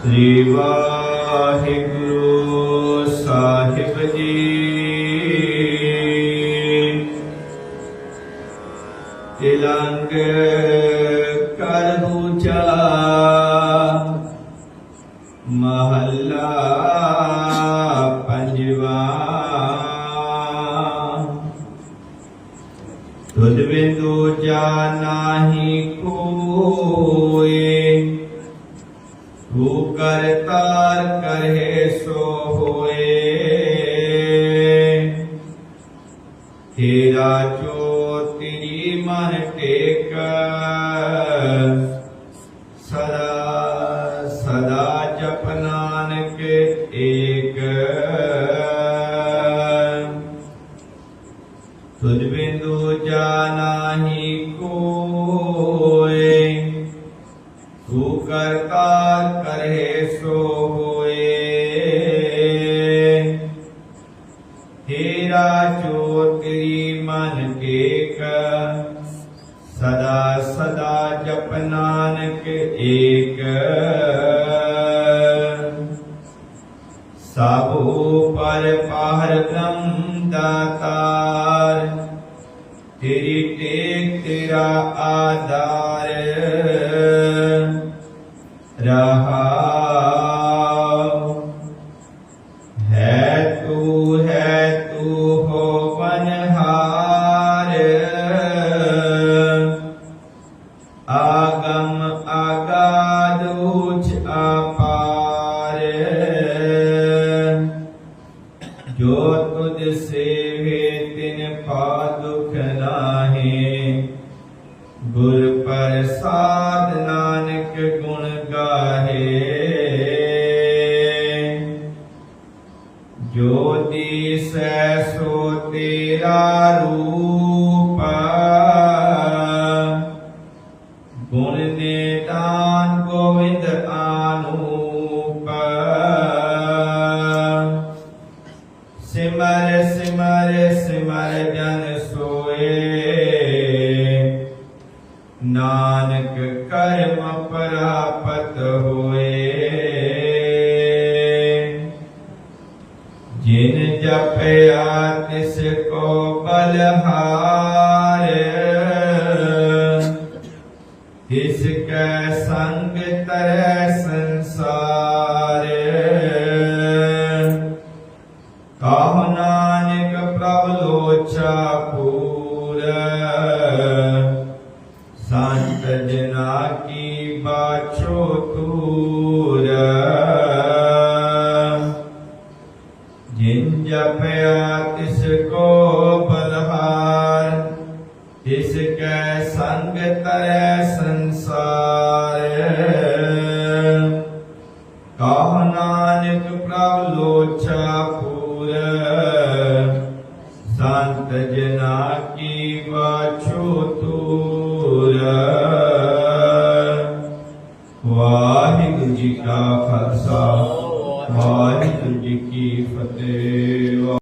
ਸ੍ਰੀ ਵਾਹਿਗੁਰੂ ਸਾਹਿਬ ਜੀ। ਤਿਲੰਗ ਕਰ ਦੂਜਾ ਮਹੱਲਾ ਪੰਜਵਾ। ਤੁਧ ਬਿੰਦੂ ਜਾ ਨਾਹੀ ਕੋਏ करतार करे सो होए। तेरा ज्योति मन टेक, सदा सदा जप नानक एक। तुझ बिंदु जाना ही को सुकर्ता करे सो होए। तेरा जो तेरी मन टेक सदा सदा जप नानक एक। सबो पर पार ब्रह्म दातार तेरी टेक तेरा आधार। रहा। है तू है तू हो मनहार आगम आगादूच अपार। जो तुझसे है तिन पा दुख नाहे, गुर पर साधना ज्योतिष सो तेरा रूप गुण नेतान गोविंद आनूप सिमर सिमर सिमर जन सोए। नानक कर्म परा ਜਿਨ ਜਪਿਆ ਤਿਸ ਕੋ ਬਲਹਾਰ। ਤਿਸ ਕੈ ਸੰਗ ਤਰੈ ਸੰਸਾਰ। ਜਪਿਆ ਤਿਸ ਕੋ ਬਲਹਾਰ, ਇਸ ਕੈ ਸੰਗ ਤਰੈ ਸੰਸਾਰ। ਕਾਹ ਨਾਨਕ ਪ੍ਰਭ ਲੋਚਾ ਪੂਰ, ਸੰਤ ਜਨਾ ਕੀ ਬਾਛੋ ਤੂਰ ਵਾਹਿਗੁਰੂ ਜੀ ਕਾ ਖਾਲਸਾ। ਵਾਹਿਗੁਰੂ ਜੀ ਕੀ ਫਤਿਹ।